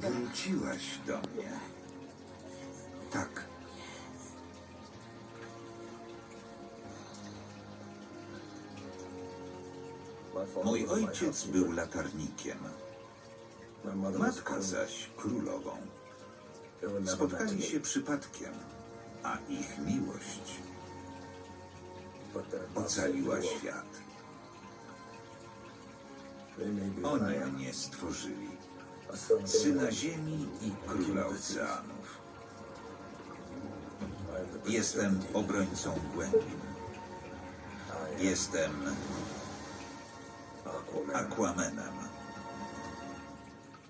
Wróciłaś do mnie. Tak. Mój ojciec był latarnikiem, matka zaś królową. Spotkali się przypadkiem, a ich miłość ocaliła świat. Oni mnie stworzyli, syna ziemi i króla oceanów. Jestem obrońcą głębin. Jestem Aquamanem.